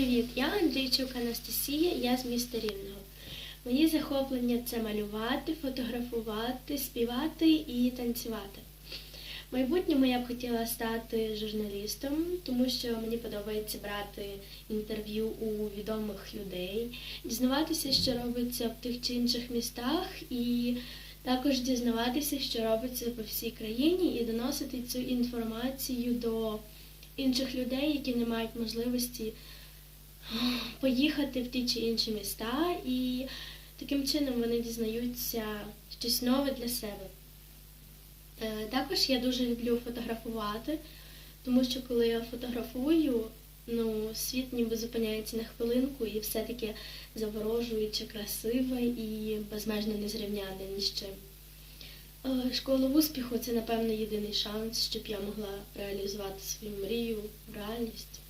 Привіт, я Андрійчук Анастасія, я з міста Рівного. Мої захоплення це малювати, фотографувати, співати і танцювати. В майбутньому я б хотіла стати журналістом, тому що мені подобається брати інтерв'ю у відомих людей, дізнаватися, що робиться в тих чи інших містах, і також дізнаватися, що робиться по всій країні, і доносити цю інформацію до інших людей, які не мають можливості поїхати в ті чи інші міста, і таким чином вони дізнаються щось нове для себе. Е, Також я дуже люблю фотографувати, тому що коли я фотографую, ну, світ ніби зупиняється на хвилинку і все таки заворожуюче, красиве і безмежно незрівняне ні з чим. Е, Школа успіху це, напевно, єдиний шанс, щоб я могла реалізувати свою мрію реальність.